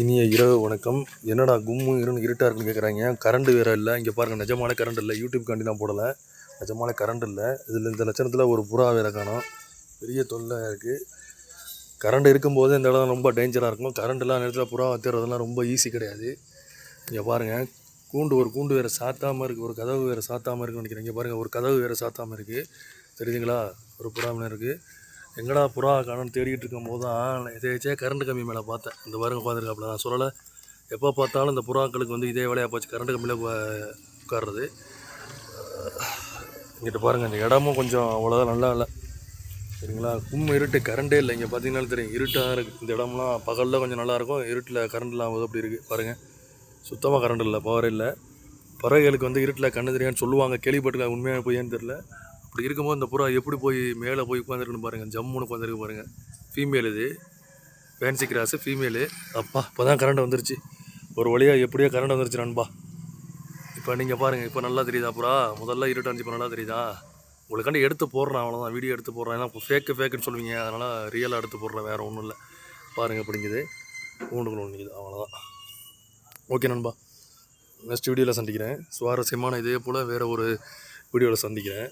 இனிய இரவு வணக்கம். என்னடா கும்மு இருன்னு இருட்டாக இருக்குன்னு கேட்குறாங்க கரண்ட் வேறு இல்லை. இங்கே பாருங்கள் நிஜமான கரண்ட் இல்லை. யூடியூப் காண்டி நான் போடலை. நிஜமான கரண்ட் இல்லை. இதில் இந்த லட்சணத்தில் ஒரு புறா வேறு காணும். பெரிய தொல்லை இருக்குது கரண்ட் இருக்கும்போது இந்த இடம் ரொம்ப டேஞ்சராக இருக்கும். கரண்ட் இல்லாத நேரத்தில் புறா தேடுறதெல்லாம் ரொம்ப ஈஸி கிடையாது. இங்கே பாருங்கள் கூண்டு ஒரு கூண்டு வேறு சாத்தாமல் இருக்குது ஒரு கதவு வேறு சாத்தாமல் இருக்குன்னு நினைக்கிறேன். இங்கே பாருங்கள் ஒரு கதவு வேறு சாத்தாமல் இருக்குது தெரியுதுங்களா? ஒரு புறாமல் இருக்குது எங்கடா புறா காணும்னு தேடிக்கிட்டு இருக்கும் போது தான் எதேச்சியாக கரண்ட் கம்பி மேலே பார்த்தேன். இந்த பாருங்க உட்காந்துருக்காப்புல நான் சொல்லலை. எப்போ பார்த்தாலும் இந்த புறாக்களுக்கு வந்து இதே வேலையாக போச்சு. கரண்ட் கம்பியில் உட்காடுறது உட்கார்றது. இங்கிட்ட பாருங்கள் இந்த இடமும் கொஞ்சம் அவ்வளோதான் நல்லா இல்லை. சரிங்களா? கும் இருட்டு கரண்டே இல்லை. இங்கே பார்த்தீங்கன்னாலும் தெரியும் இருட்டாக இருக்குது இந்த இடம்லாம் பகலில் கொஞ்சம் நல்லாயிருக்கும் இருட்டில் கரண்ட்லாம் போது அப்படி இருக்குது பாருங்கள் சுத்தமாக கரண்ட் இல்லை பவர் இல்லை. பறவைகளுக்கு வந்து இருட்டில் கண்ணு தெரியான்னு சொல்லுவாங்க. கேள்விப்பட்டிருக்காங்க உண்மையாக போய் தெரில அப்படி இருக்கும்போது இந்த புறா எப்படி போய் மேலே போய் உட்காந்துருக்குன்னு பாருங்கள் ஜம்முன்னு உட்காந்துருக்கு பாருங்கள் ஃபீமேல் இது. ஃபேன்சி கிராஸு ஃபீமேலு அப்பா இப்போ தான் கரண்ட் வந்துருச்சு. ஒரு வழியாக எப்படியோ கரண்ட் வந்துருச்சு நண்பா. இப்போ நீங்கள் பாருங்கள் இப்போ நல்லா தெரியுதா புறா? முதல்ல இருட்டு இப்போ நல்லா தெரியுதா? உங்களுக்காண்டி எடுத்து போடுறேன் அவ்வளோதான் வீடியோ எடுத்து போடுறேன். ஏன்னா ஃபேக்கு ஃபேக்குன்னு சொல்லுவீங்க. அதனால் ரியலாக எடுத்து போடுறேன் வேறு ஒன்றும் இல்லை. பாருங்கள் அப்படிங்குது கூண்டுக்குள்ள ஒன்றுக்குது அவ்வளோதான் ஓகே நண்பா. நெக்ஸ்ட் வீடியோவில் சந்திக்கிறேன். சுவாரஸ்யமான இதே போல் வேறு ஒரு வீடியோவில் சந்திக்கிறேன்.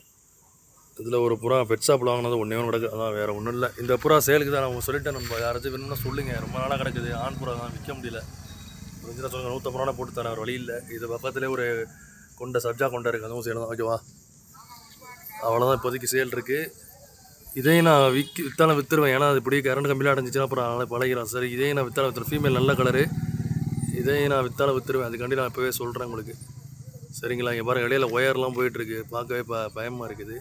இதில் ஒரு புறா பெட் ஷாப்பில் வாங்கினது ஒன்றே ஒன்று கிடக்கு அதான் வேறு ஒன்றும் இல்லை. இந்த புறா சேலுக்கு தான் அவங்க சொல்லிட்டேன் நம்ம யாராச்சும் வேணும்னா சொல்லுங்கள் ரொம்ப நாளாக கிடக்குது. ஆண் புறா தான் விற்க முடியல. கொஞ்சம் சொல்லுங்கள் நூற்றம்பது ரூபா போட்டு தரேன். ஒரு வழி இல்லை. இது பக்கத்துலேயே ஒரு கொண்ட சப்ஜா கொண்டை இருக்குது அதுவும் சேலம் தான். ஓகேவா அவ்வளோதான் இப்போதைக்கு சேல் இருக்குது இதையும் நான் விற்க விற்றாலும் விற்றுருவேன் ஏன்னா அது இப்படியே கரண்ட் கம்பியில் அடைஞ்சிச்சுன்னா அப்புறம் அதனால் பழகிறான் சரி இதையும் நான் விற்றாலும் விற்றுருவேன் ஃபீமேல் நல்ல கலரு இதையும் நான் விற்றாலும் விற்றுருவேன் அதுக்காண்டி நான் இப்போவே சொல்கிறேன் உங்களுக்கு. சரிங்களா? இங்கே பாருங்கள் இடையில ஒயர்லாம் போயிட்டுருக்கு பார்க்கவே ப பயமாக இருக்குது.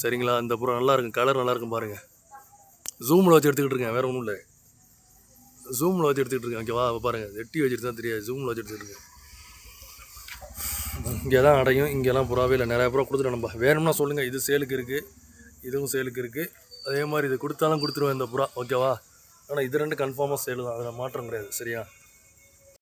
சரிங்களா? இந்த புறம் நல்லா இருக்கும். கலர் நல்லா இருக்கும் பாருங்கள் ஜூமில் வச்சு எடுத்துக்கிட்டு இருக்கேன். வேறு ஒன்றும் இல்லை. ஜூமில் வச்சு எடுத்துக்கிட்டு இருக்கேன். ஓகேவா பாருங்கள் எட்டி வச்சுட்டு தான் தெரியாது. ஜூமில் வச்சு எடுத்துக்கிட்டு இருக்கேன். இங்கே தான் அடையும். இங்கெல்லாம் புறாவே இல்லை. நிறையா புறா கொடுத்துட்டு நம்ம. வேணும்னா சொல்லுங்கள் இது சேலுக்கு இருக்குது இதுவும் சேலுக்கு இருக்குது அதே மாதிரி இது கொடுத்தாலும் கொடுத்துருவேன் இந்த புறா. ஓகேவா ஆனால் இது ரெண்டு கன்ஃபார்மாக சேலு தான். அதில் மாற்றம் கிடையாது. சரியா?